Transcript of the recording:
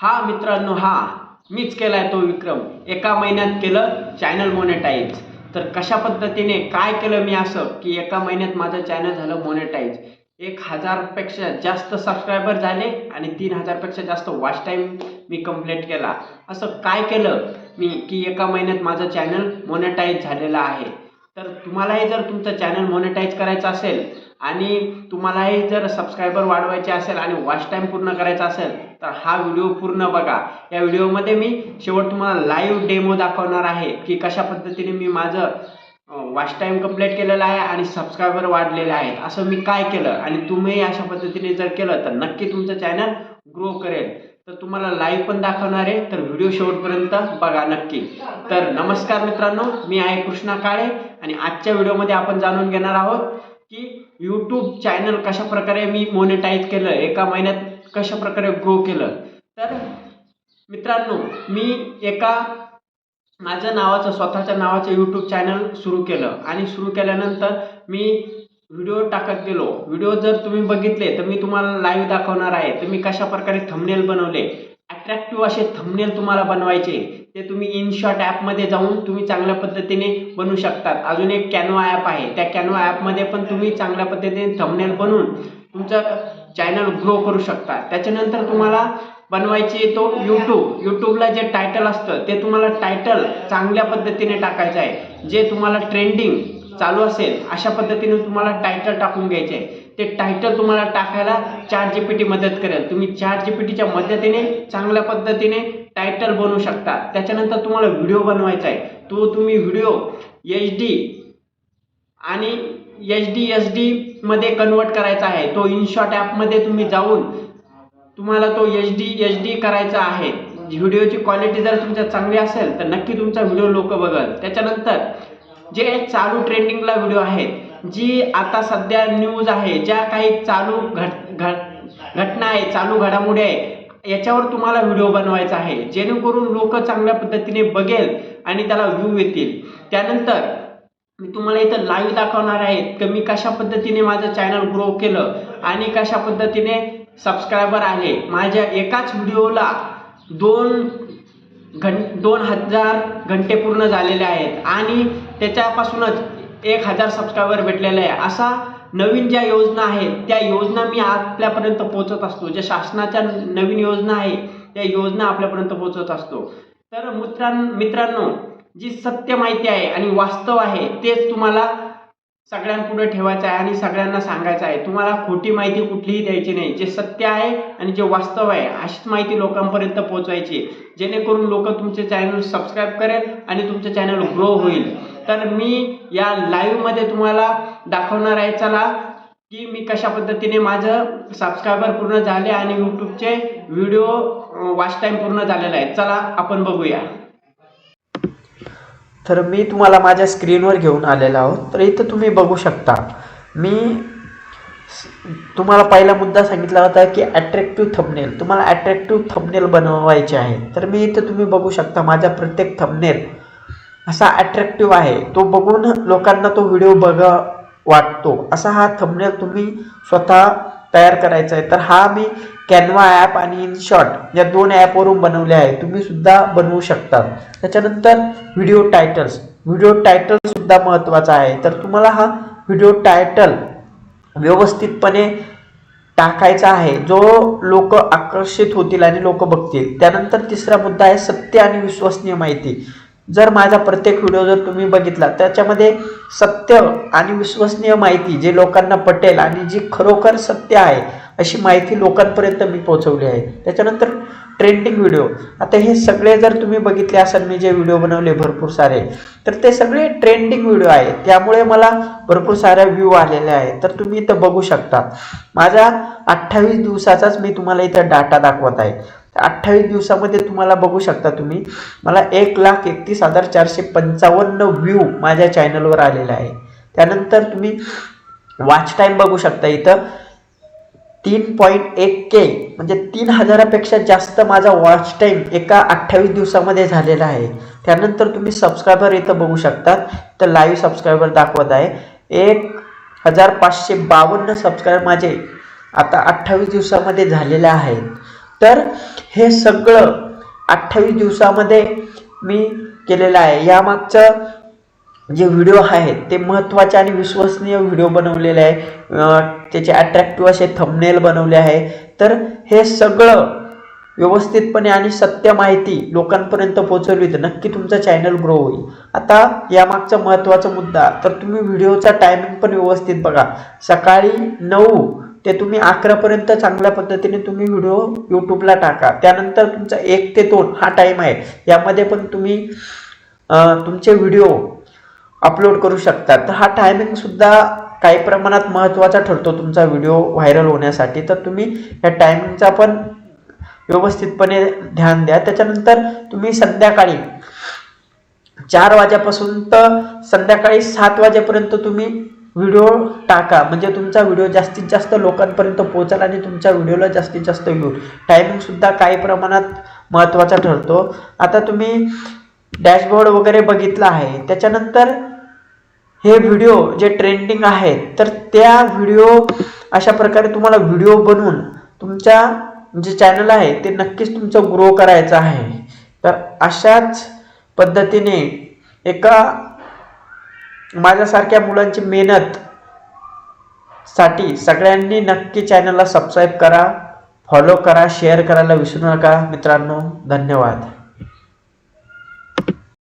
हा मित्रांनो हा मीच केलाय तो विक्रम. एका महिन्यात केलं चॅनल मोनेटाईज तर कशा पद्धतीने काय केलं मी असं की एका महिन्यात माझं चॅनल झालं मोनेटाईज एक हजारपेक्षा जास्त सबस्क्रायबर झाले आणि तीन हजारपेक्षा जास्त वॉच टाईम मी कंप्लीट केला. असं काय केलं मी की एका महिन्यात माझं चॅनल मोनेटाईज झालेलं आहे? तर तुम्हालाही जर तुमचं चॅनल मोनेटाईज करायचं असेल आणि तुम्हालाही जर सबस्क्रायबर वाढवायचे असेल आणि वॉच टाईम पूर्ण करायचा असेल तर हा व्हिडिओ पूर्ण बघा. या व्हिडिओमध्ये मी शेवट तुम्हाला लाईव्ह डेमो दाखवणार आहे की कशा पद्धतीने मी माझं वॉच टाईम कंप्लीट केलेला आहे आणि सबस्क्रायबर वाढलेले आहेत. असं मी काय केलं? आणि तुम्ही अशा पद्धतीने जर केलं तर नक्की तुमचं चॅनल ग्रो करेल. तर तुम्हाला लाईव्ह पण दाखवणार आहे तर व्हिडिओ शेवटपर्यंत बघा नक्की. तर नमस्कार मित्रांनो मी आहे कृष्णा काळे आणि आजच्या व्हिडिओमध्ये आपण जाणून घेणार आहोत की यूट्यूब चॅनल कशाप्रकारे मी मोनिटाईज केलं एका महिन्यात कशा प्रकारे ग्रो केलं? तर मित्रांनो मी एका माझं नावाचं स्वतःच्या नावाचं यूट्यूब चॅनल सुरू केलं. आणि सुरू केल्यानंतर मी व्हिडिओ टाकत गेलो. व्हिडिओ जर तुम्ही बघितले तर मी तुम्हाला लाईव्ह दाखवणार आहे. तर मी कशा प्रकारे थंबनेल बनवले? अट्रॅक्टिव्ह असे थंबनेल तुम्हाला बनवायचे. ते तुम्ही इनशॉट ॲपमध्ये जाऊन तुम्ही चांगल्या पद्धतीने बनवू शकतात. अजून एक कॅनवा ॲप आहे. त्या कॅनवा ॲपमध्ये पण तुम्ही चांगल्या पद्धतीने थंबनेल बनवून तुमचं चॅनल ग्रो करू शकता. त्याच्यानंतर तुम्हाला बनवायचे तो यूट्यूब यूट्यूबला जे टायटल असतं ते तुम्हाला टायटल चांगल्या पद्धतीने टाकायचं आहे. जे तुम्हाला ट्रेंडिंग चालू असेल अशा पद्धतीने तुम्हाला टायटल टाकून घ्यायचे आहे. ते टायटल तुम्हाला टाकायला चार जी पी टी मदत करेल. तुम्ही चार जी पी टीच्या मदतीने चांगल्या पद्धतीने टायटल बनवू शकता. त्याच्यानंतर तुम्हाला व्हिडिओ बनवायचा आहे. तो तुम्ही व्हिडिओ एच डी आणि एच डी एस डीमध्ये कन्वर्ट करायचा आहे. तो इनशॉट ॲपमध्ये तुम्ही जाऊन तुम्हाला तो एच डी एच डी करायचा आहे. व्हिडिओची क्वालिटी जर तुमच्या चांगली असेल तर नक्की तुमचा व्हिडिओ लोक बघल. त्याच्यानंतर जे चालू ट्रेंडिंगला व्हिडिओ आहेत जी आता सध्या न्यूज आहे ज्या काही चालू घट घट घटना आहे चालू घडामोडी आहे याच्यावर तुम्हाला व्हिडिओ बनवायचा आहे. जेणेकरून लोक चांगल्या पद्धतीने बघेल आणि त्याला व्ह्यू येतील. त्यानंतर मी तुम्हाला इथं लाईव्ह दाखवणार आहे की मी कशा पद्धतीने माझं चॅनल ग्रो केलं आणि कशा पद्धतीने सबस्क्रायबर आले माझ्या एकाच व्हिडिओला दोन घं दोन हजार घंटे पूर्ण झालेले आहेत. आणि त्याच्यापासूनच एक हजार सबस्क्रायबर भेटलेले आहे. असा नवीन ज्या योजना आहेत त्या योजना मी आपल्यापर्यंत पोहोचत असतो. ज्या शासनाच्या नवीन योजना आहे त्या योजना आपल्यापर्यंत पोहोचत असतो. तर मित्रां मित्रांनो जी सत्य माहिती आहे आणि वास्तव आहे तेच तुम्हाला सगळ्यांपुढे ठेवायचं आहे आणि सगळ्यांना सांगायचं आहे. तुम्हाला खोटी माहिती कुठलीही द्यायची नाही. जे सत्य आहे आणि जे वास्तव आहे अशीच माहिती लोकांपर्यंत पोहोचवायची जेणेकरून लोक तुमचे चॅनल सबस्क्राईब करेल आणि तुमचं चॅनल ग्रो होईल. तर मी या लाईव्हमध्ये तुम्हाला दाखवणार आहे चला की मी कशा पद्धतीने माझं सबस्क्रायबर पूर्ण झाले आणि यूट्यूबचे व्हिडिओ वॉच टाईम पूर्ण झालेला आहे. चला आपण बघूया. तर मी तुम्हाला माझ्या स्क्रीनवर घेऊन आलेला आहोत. तर इथं तुम्ही बघू शकता मी तुम्हाला पहिला मुद्दा सांगितला होता की अट्रॅक्टिव्ह थंबनेल तुम्हाला अट्रॅक्टिव्ह थंबनेल बनवायचे आहे. तर मी इथं तुम्ही बघू शकता माझा प्रत्येक थंबनेल असा ॲट्रॅक्टिव्ह आहे. तो बघून लोकांना तो व्हिडिओ बघा वाटतो. असा हा थंबनेल तुम्ही स्वतः तयार करायचा आहे. तर हा मी कॅनवा ॲप आणि इनशॉट या दोन ॲपवरून बनवले आहे. तुम्ही सुद्धा बनवू शकता. त्याच्यानंतर व्हिडिओ टायटल्स व्हिडिओ टायटल सुद्धा महत्त्वाचा आहे. तर तुम्हाला हा व्हिडिओ टायटल व्यवस्थितपणे टाकायचा आहे. जो लोक आकर्षित होतील आणि लोक बघतील. त्यानंतर तिसरा मुद्दा आहे सत्य आणि विश्वसनीय माहिती. जर माझा प्रत्येक व्हिडिओ जर तुम्ही बघितला त्याच्यामध्ये सत्य आणि विश्वसनीय माहिती जे लोकांना पटेल आणि जी खरोखर सत्य आहे अशी माहिती लोकांपर्यंत मी पोहोचवली आहे. त्याच्यानंतर ट्रेंडिंग व्हिडिओ आता हे सगळे जर तुम्ही बघितले असाल मी जे व्हिडिओ बनवले भरपूर सारे तर ते सगळे ट्रेंडिंग व्हिडिओ आहेत. त्यामुळे मला भरपूर साऱ्या व्ह्यू आलेल्या आहेत. तर तुम्ही इथं बघू शकता. माझा अठ्ठावीस दिवसाचाच मी तुम्हाला इथं डाटा दाखवत आहे. अठ्ठावीस दिवसामध्ये तुम्हाला बघू शकता तुम्ही. मला एक लाख एकतीस हजार चारशे पंचावन्न व्ह्यू माझ्या चॅनलवर आलेला आहे. त्यानंतर तुम्ही वॉच टाईम बघू शकता इथं. तीन पॉईंट एक के म्हणजे तीन हजारापेक्षा जास्त माझा वॉच टाईम एका अठ्ठावीस दिवसामध्ये झालेला आहे. त्यानंतर तुम्ही सबस्क्रायबर इथं बघू शकता. तर लाईव्ह सबस्क्रायबर दाखवत आहे. एक हजार पाचशे बावन्न सबस्क्रायबर माझे आता अठ्ठावीस दिवसामध्ये झालेले आहेत. तर हे सगळं अठ्ठावीस दिवसामध्ये मी केलेलं आहे. यामागचं जे व्हिडिओ आहेत ते महत्त्वाचे आणि विश्वसनीय व्हिडिओ बनवलेले आहे. त्याचे अट्रॅक्टिव्ह असे थंबनेल बनवले आहे. तर हे सगळं व्यवस्थितपणे आणि सत्य माहिती लोकांपर्यंत पोहोचवली तर नक्की तुमचं चॅनल ग्रो होईल. आता यामागचा महत्त्वाचा मुद्दा तर तुम्ही व्हिडिओचा टायमिंग पण व्यवस्थित बघा. सकाळी नऊ ते तुम्ही अकरापर्यंत चांगल्या पद्धतीने तुम्ही व्हिडिओ यूट्यूबला टाका. त्यानंतर तुमचा एक ते दोन हा टाईम आहे. यामध्ये पण तुम्ही तुमचे व्हिडिओ अपलोड करू शकता. तर हा टायमिंग सुद्धा काही प्रमाणात महत्त्वाचा ठरतो तुमचा व्हिडिओ व्हायरल होण्यासाठी. तर तुम्ही या टायमिंगचा पण व्यवस्थितपणे ध्यान द्या. त्याच्यानंतर तुम्ही संध्याकाळी चार वाजेपासून तर संध्याकाळी सात वाजेपर्यंत तुम्ही व्हिडिओ टाका. म्हणजे तुमचा व्हिडिओ जास्तीत जास्त लोकांपर्यंत पोहोचाल आणि तुमच्या व्हिडिओला जास्तीत जास्त व्ह्यू टायमिंगसुद्धा काही प्रमाणात महत्त्वाचा ठरतो. आता तुम्ही डॅशबोर्ड वगैरे बघितला आहे. त्याच्यानंतर हे व्हिडिओ जे ट्रेंडिंग आहेत तर त्या व्हिडिओ अशा प्रकारे तुम्हाला व्हिडिओ बनवून तुमच्या जे चॅनल आहे ते नक्कीच तुमचं ग्रो करायचं आहे. तर अशाच पद्धतीने एका माझ्यासारख्या मुलांची मेहनत साठी सगळ्यांनी नक्की चॅनलला सबस्क्राईब करा फॉलो करा शेअर करायला विसरू नका. मित्रांनो धन्यवाद.